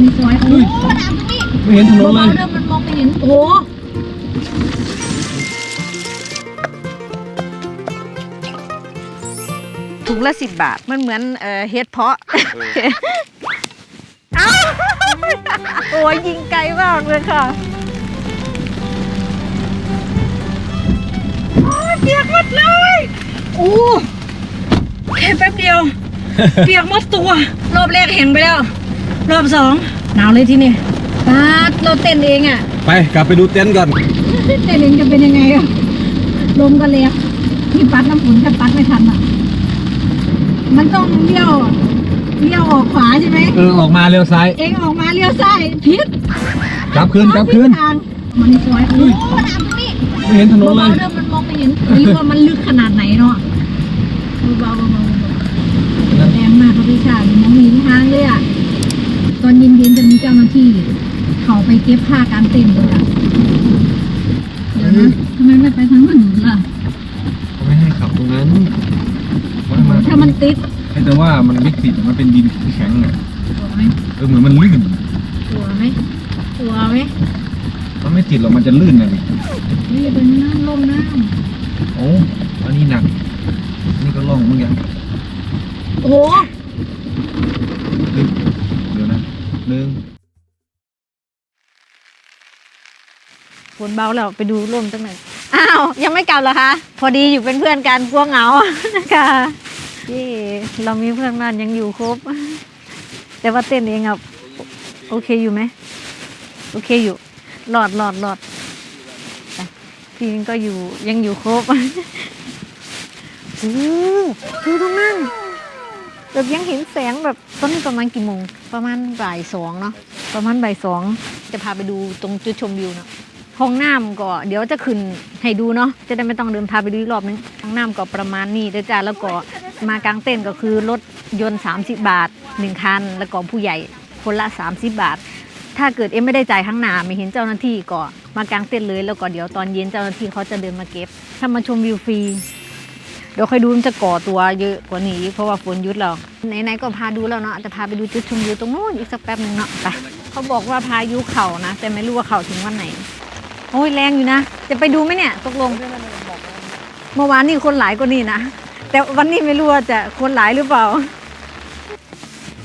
ในซอยโอ้โหน้ำนี้ไม่เห็นถนนเลย เริ่มมันมองไม่เห็นโอ้โหถุงละสิบบาท มันเหมือนเอ่อเฮ็ดเพาะเอ้าโอ้ยยิงไกลมากเลยค่ะโอ้ยเปียกหมดเลยโอ้แค่แป๊บเดียว เปียกหมดตัว รอบแรกเห็นไปแล้ว รอบสองหนาวเลยที่นี่ปาดเราเต้นเองอะ ไปกลับไปดูเต็นท์ก่อน เต้นเองจะเป็นยังไงอะลมก็แรงที่ปัดน้ำฝนถ้าปัดไม่ทันอะ มันต้องเลี้ยวเลี้ยวออกขวาใช่ไหม เออออกมาเลี้ยวซ้าย เองออกมาเลี้ยวซ้ายพิษกลับคืนกลับคืนทางมันในซอยโอ้โหน้ำตรงนี้ไม่เห็นถนนเลเบายๆเริ่มมันมองไม่เห็นนี่ว่ามันลึกขนาดไหนเนาะเบาๆเบาๆเบาๆแรงมากครับพี่ชาติมองไม่เห็นทางเลยอะ ตอนเย็นๆจะมีเจ้าหน้าที่ เขาไปเก็บผ้ากางเต็นท์เลยอะเดี๋ยวนะทำไมไม่ไปทางถนนล่ะ เขาไม่ให้ขับตรงนั้นไม่มาถ้ามันติดแต่ว่ามันไม่ติดมันเป็นดินแข็งอะกลัวไหมเออเหมือนมันลื่นกลัวไหมกลัวไหมมันไม่ติดหรอกมันจะลื่นนะนี่นี่เป็นน้ำลมน้โอ้อันนี้หนักอันนี่ก็ล่องมึงอย่างำโอ้ หนึ่งฝนเบาแล้วไปดูร่มจังไหนอ้าว ยังไม่กลับเหรอคะ พอดีอยู่เป็นเพื่อนกันกลัวเหงานะคะที่เรามีเพื่อนบ้านยังอยู่ครบ แต่ว่าเต้นเองอะโอเคอยู่ไหมโอเคอยู่หลอดหลอดหลอดไปพี่ก็อยู่ยังอยู่ครบโอ้ดูตรงนั้น แบบยังเห็นแสงแบบตอนนี้ประมาณกี่โมง ประมาณบ่ายสองเนาะประมาณบ่ายสองจะพาไปดูตรงจุดชมวิวเนาะห้องน้ำก็เดี๋ยวจะขึ้นให้ดูเนาะจะได้ไม่ต้องเดินพาไปดูอีกรอบนึงห้องน้ำก็ประมาณนี้เด้อจ้าแล้วก็มากางเต้นก็คือรถยนต์ 30 บาท1คันแล้วก็ผู้ใหญ่คนละ 30 บาท ถ้าเกิดเอ็มไม่ได้จ่ายข้างหน้าไม่เห็นเจ้าหน้าที่ก็มากางเต้นเลย แล้วก็เดี๋ยวตอนเย็นเจ้าหน้าที่เขาจะเดินมาเก็บถ้ามาชมวิวฟรี ดี๋ยวค่อยดูมันจะก่อตัวเยอะกว่านี้เพราะว่าฝนยุดแล้วไหนๆก็พาดูแล้วเนาะจะพาไปดูจุดชมวิวตรงนู้นอีกสักแป๊บหนึงเนาะไปเขาบอกว่าพายุเข่านะ แต่ไม่รู้ว่าเข่าถึงวันไหน โอ้ยแรงอยู่นะ จะไปดูไหมเนี่ยตกลง เมื่อวานนี่คนหลายกว่านี่นะ แต่วันนี้ไม่รู้ว่าจะคนหลายหรือเปล่า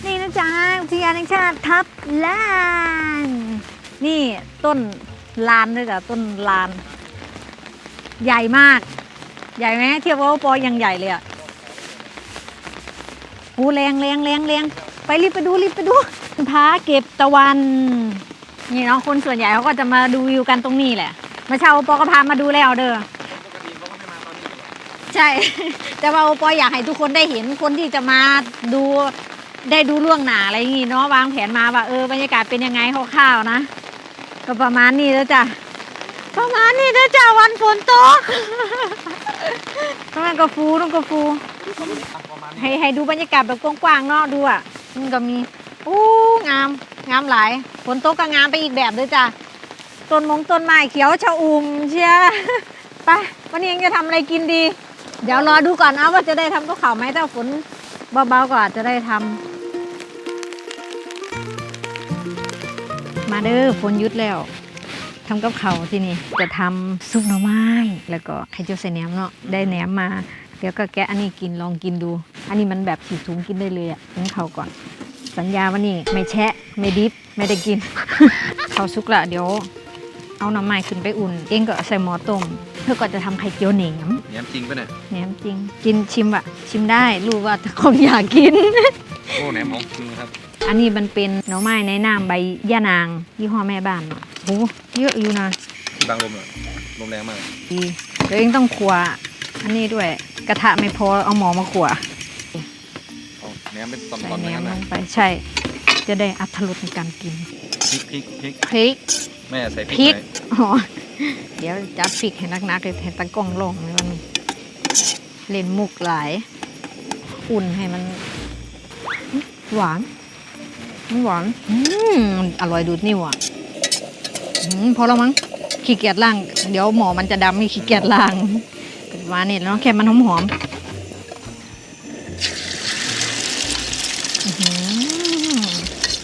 นี่นะจ๊ะอุทยานแห่งชาติทับลานนี่ต้นลานด้วยจ้ะต้นลาน ใหญ่มาก ใหญ่ไหมเทียบว่าปอยังใหญ่เลยอะโอ้แรงแรงแรงแรงไปรีบไปดูรีบไปดูพาเก็บตะวันนี่เนาะคนส่วนใหญ่เขาก็จะมาดูวิวกันตรงนี้แหละมาเช่าโอปอก็พามาดูแล้วเด้อใช่ แต่ว่าโอปออยากให้ทุกคนได้เห็นคนที่จะมาดูได้ดูล่วงหนาอะไรอย่างงี้เนาะวางแผนมาว่าเออบรรยากาศเป็นยังไงคร่าวๆนะ ก็ประมาณนี้แล้วจ้ะ ประมาณนี้แล้วจ้ะวันฝนตกมันก็ฟูตรงก็ฟู ให้ให้ดูบรรยากาศแบบกว้างๆเนาะดูอะมันก็มีอู้งาม งามหลายฝนตกก็งามไปอีกแบบเลยจ้ะต้นมงต้นไม้เขียวชะอุ่มเชียไปวันนี้ยังจะทำอะไรกินดี เดี๋ยวรอดูก่อนนะว่าจะได้ทำกับข้าวไหมถ้าฝนเบาๆก็อาจจะได้ทำมาเด้อฝนยุดแล้ว ทำกับข้าวที่นี่จะทำซุปหน่อไม้ แล้วก็ไข่เจียวใส่แหนมเนาะได้แหนมมาเดี๋ยวก็แกะอันนี้กินลองกินดู อันนี้มันแบบฉีกถุงกินได้เลยอะกินเขาวก่อน สัญญาว่านี่ไม่แชะไม่ดิบไม่ได้กิน เขาวสุกละเดี๋ยว เอาน้ำมันขึ้นไปอุ่น เองก็ใส่หม้อต้มเพื่อก็จะทำไข่เจียวแหนมแย้มจริงปะเนี่ยแหนมจริง กินชิมอะชิมได้รู้ว่าคงอยากกิน โอ้แหนมของจริงครับ อันนี้มันเป็นหน่อไม้ในน้ำใบย่านางยี่ห้อแม่บ้านเนาะ โอ้เยอะอยู่นะบางลมเหรอลมแรงมากดีเดี๋ยวเองต้องขัว อันนี้ด้วย กระทะไม่พอเอาหมอมาขัวเอาแหนมเป็นตใส่อนๆแหนอย่างมนั้นลนะงไปใช่ จะได้อัตรสในการกินพริกพริกพริกพริก แม่ใส่พพริริกกไหมอ๋อเดี๋ยวจัดพริกให้นักๆเลยให้ตะกล้องลงในวันนี้เล่นมุกหลาย อุ่นให้มัน หวานมันหวานอืมอร่อยดูดนิ้วอะ พอแล้วมั้งขี้เกียจล่าง เดี๋ยวหมอมันจะดำขี้เกียจล่างมาเนี่แน้วแค่มันหอมหอม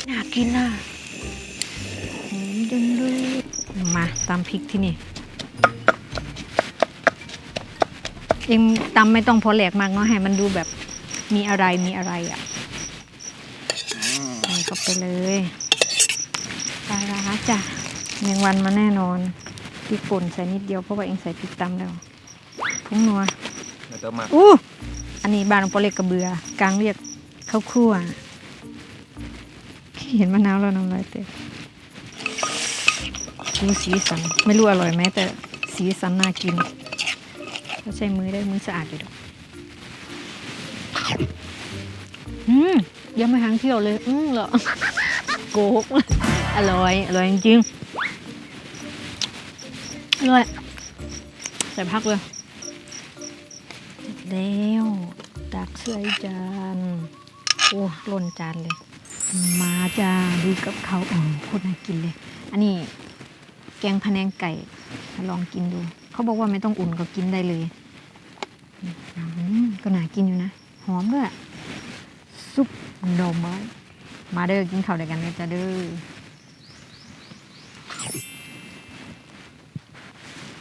น่ากินอะหอมจังเลมาตำพริกที่นี่ เองตำไม่ต้องพอแหลกมากเนาะให้มันดูแบบมีอะไรมีอะไรอะใส่เข้าไปเลยไปลาร้าจ้ะ แมงวันมาแน่นอนพริกป่นใส่นิดเดียวเพราะว่าเองใส่พริกตำแล้วผงนัวแล้วก็มาอู้อันนี้บ้านของปอเล็กกระเบือกลางเรียกข้าวคั่วเห็นมะนาวแล้วน้ำลายเตะดูสีสันไม่รู้อร่อยไหมแต่สีสันน่ากินก็ใช้มือได้มือสะอาดอยู่ดอกอืมยังไม่หางเที่ยวเลย อืมเหรอโกหกอร่อย อร่อยจริงๆอ ร่อยใส่พักเลยเสร็จแล้วตักใส่จานโอ้ล้นจานเลย มาจ้าดูกับเขาอ๋อโคตรน่ากินเลย อันนี้แกงพะแนงไก่ลองกินดู เขาบอกว่าไม่ต้องอุ่นก็กินได้เลยอืมก็น่ากินอยู่นะ หอมด้วยซุปหน่อไม้มาเด้อกินข้าวด้วยกันเลยจ้าเด้อ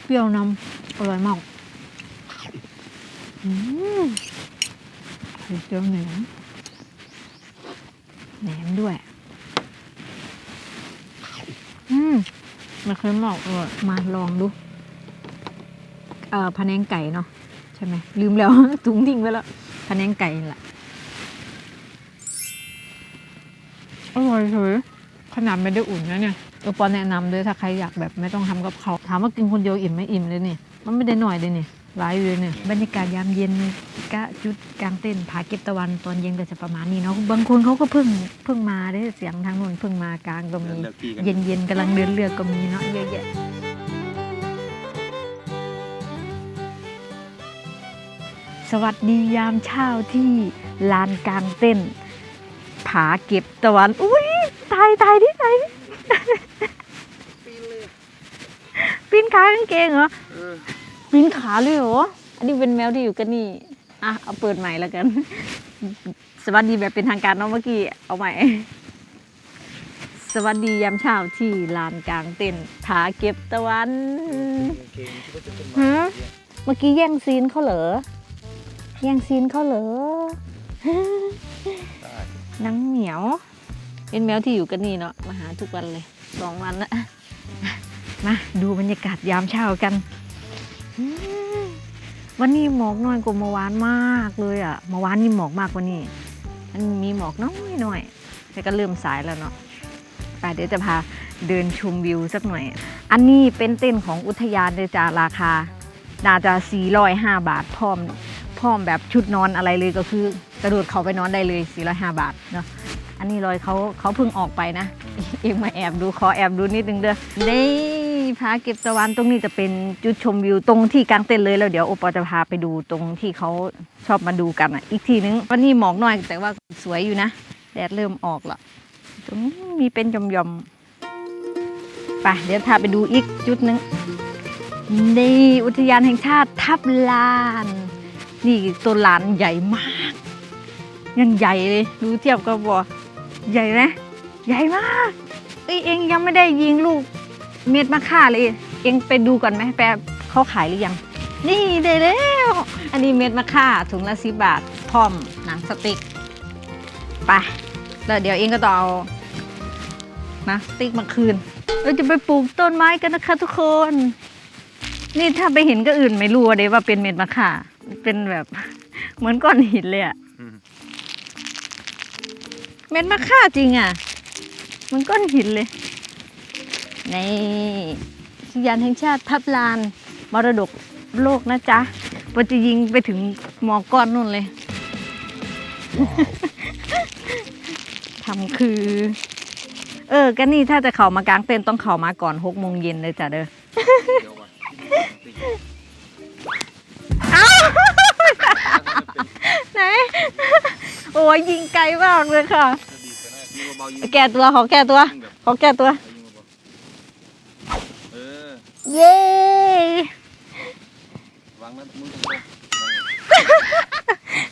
เป รี้ยวนำอร่อยมากอืมไข่เจียวแหนมแหนมด้วย อืมมันเคยบอกเออมาลองดู เอ่อพะแนงไก่เนาะใช่ไหมลืมแล้ว ถุงทิ้งไปแล้วพะแนงไก่แหละอร่อยเฉยขนาดไม่ได้อุ่นนะเนี่ย เออปอแนะนำด้วยถ้าใครอยากแบบไม่ต้องทำกับเขาวถามว่ากินคนเดียวอิ่มไหมอิ่มเลยนี่ มันไม่ได้หน่อยเลยนี่หลายอยู่เลยเนี่ยบรรยากาศยามเย็นกะจุดกลางเต้นผาเก็บตะวันตอนเย็นก็จะประมาณนี้เนาะบางคนเขาก็เพิ่งเพิ่งมาได้เสียงทางโน้นเพิ่งมากลางก็มีเลือกที่กัน เย็นเย็นๆกำลังเดินเลือกก็มีเนาะเยอะแยะสวัสดียามเช้าที่ลานกลางเต้นผาเก็บตะวันอุ้ยตายตายดิตายดิ ปีนขากางเกงเหรอเออปีนขาเลยเหรออันนี้เป็นแมวที่อยู่กันนี่อะเอาเปิดใหม่แล้วกัน สวัสดีแบบเป็นทางการเนาะเมื่อกี้เอาใหม่ สวัสดียามเช้าที่ลานกลางเต็นท์ผาเก็บตะวันเก่งๆที่ว่าจะเป็นฮะเมื่อกี้แย่งซีนเขาเหรอแย่งซีนเขาเหรอ ได้นังเหมียว เป็นแมวที่อยู่กันนี่เนาะมาหาทุกวันเลยสองวันละมาดูบรรยากาศยามเช้ากัน วันนี้หมอกน้อยกว่าเมื่อวานมากเลยอะ่ะเมื่อวานนี่หมอกมากกว่านี้มันมีหมอกน้อยหน่อยแต่ก็เริ่มสายแล้วเนาะไปเดี๋ยวจะพาเดินชมวิวสักหน่อย อันนี้เป็นเต้นของอุทยานเลยจ้าราคา น่าจะ 405 บาทพร้อมพร้อมแบบชุดนอนอะไรเลยก็คือ กระโดดเข้าไปนอนได้เลย 405 บาทเนาะ อันนี้ลอยเขาเขาเพิ่งออกไปนะ เองมาแอบดูขอแอบดูนิดนึงเด้อนี่พาเก็บตะวันตรงนี้จะเป็นจุดชมวิวตรงที่กลางเต็นท์เลยแล้วเดี๋ยวโอปอจะพาไปดูตรงที่เขาชอบมาดูกันอะ อีกทีนึงวันนี้หมอกหน่อยแต่ว่าสวยอยู่นะแดดเริ่มออกละตรงนี้มีเป็นหยอมๆไปเดี๋ยวพาไปดูอีกจุดนึงนี่อุทยานแห่งชาติทับลาน นี่ต้นลานใหญ่มากยังใหญ่เลย ดูเทียบกับบ่อ ใหญ่ไหมใหญ่มากเอ้ยเองยังไม่ได้ยิงลูกเม็ดมะข่าเลย เองไปดูก่อนไหมแปเขาขายหรือยัง นี่ได้แล้ว อันนี้เม็ดมะข่าถุงละสิบบาท พร้อมหนังสติกไปแล้วเดี๋ยวเองก็ต้องเอานะสติกมาคืนเราจะไปปลูกต้นไม้กันนะคะทุกคน นี่ถ้าไปเห็นก็อื่นไม่รู้เลยว่าเป็นเม็ดมะข่า เป็นแบบเหมือนก้อนหินเลยอะ เม็ดมะค่าจริงอะ มันก้อนหินเลยนี่อุทยานแห่งชาติทับลาน มรดกโลกนะจ๊ะปจะยิงไปถึงหมอกก้อนนู่นเลย ทำคือ เออก็นี่ถ้าจะเข้ามากลางเต็นท์ต้องเข้ามาก่อนหกโมงเย็นเลยจ้ะเด้อเดี๋ยวก่อนไหน โอ้ยยิงไกลมากเลยค่ะจะดีกันนะยิงเบาๆยิงแก้ตัวขอแก้ตัวยิงแบบขอแก้ตัวยิงเบาๆเออเย้วางนั้นมือตรง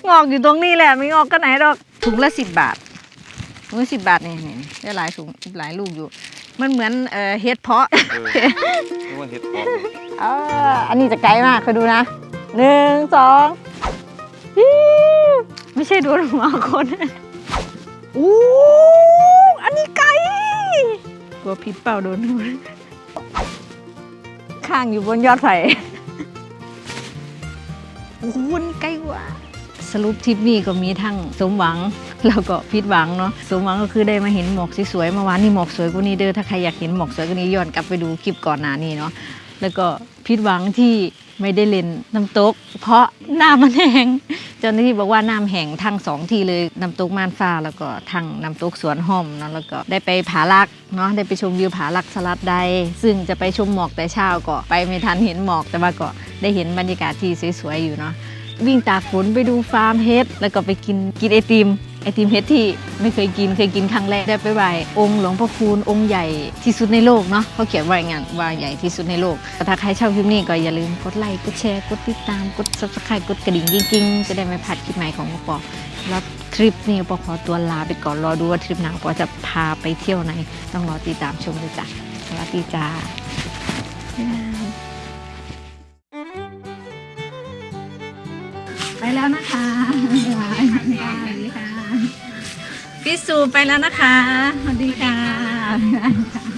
งอกอยู่ตรงนี้แหละไม่งอกก็ไหนหรอกถุงละสิบบาทถุงละสิบบาทนี่นี่ได้หลายถุงหลายลูกอยู่ มันเหมือนเอ่อเฮ็ดเพาะเออนี่มันเห็ดหอมเอออันนี้จะไกลมากเคยดูนะหนึ่งสองฮิ้ว ไม่ใช่โดนหัวคนอู้อันนี้ไกลกลัวพิษเปล่าโดนหัวข้างอยู่บนยอดไผ่โอ้โหนี่ไกลกว่าสรุปทริปนี้ก็มีทั้งสมหวังแล้วก็ผิดหวังเนาะสมหวังก็คือได้มาเห็นหมอกสวยๆเมื่อวานนี่หมอกสวยกว่านี้เด้อถ้าใครอยากเห็นหมอกสวยกว่านี้ย้อนกลับไปดูคลิปก่อนหน้านี้เนาะแล้วก็ผิดหวังที่ ไม่ได้เล่นน้ำตก เพราะน้ำมันแห้งเจ้าหน้าที่บอกว่าน้ำแห้งทั้งสองที่เลยน้ำตกม่านฟ้าแล้วก็ทั้งน้ำตกสวนห้อมเนาะแล้วก็ได้ไปผาลักเนาะได้ไปชมวิวผาลักสลัดใด ซึ่งจะไปชมหมอกแต่เช้าก็ไปไม่ทันเห็นหมอกแต่ว่าก็ได้เห็นบรรยากาศที่สวยๆอยู่เนาะวิ่งตากฝนไปดูฟาร์มเฮดแล้วก็ไปกินกินไอติม ไอติมเฮ็ดที่ไม่เคยกินเคยกินครั้งแรกได้ไปไหว้องค์หลวงพ่อคูณองค์ใหญ่ที่สุดในโลกเนาะเขาเขียนไว้อย่างนั้นว่าใหญ่ที่สุดในโลกถ้าใครชอบคลิปนี้ก็อย่าลืมกดไลค์กดแชร์กดติดตามกด subscribe กดกระดิ่งกิ้งๆจะได้ไม่พลาดคลิปใหม่ของปอปอแล้วทริปนี้ปอขอตัวลาไปก่อนรอดูว่าทริปหน้าปอจะพาไปเที่ยวไหนต้องรอติดตามชมเลยจ้ะสวัสดีจ้าไปแล้วนะคะบ๊ายบายสวัสดีค่ะ พี่สูไปแล้วนะคะ สวัสดีค่ะ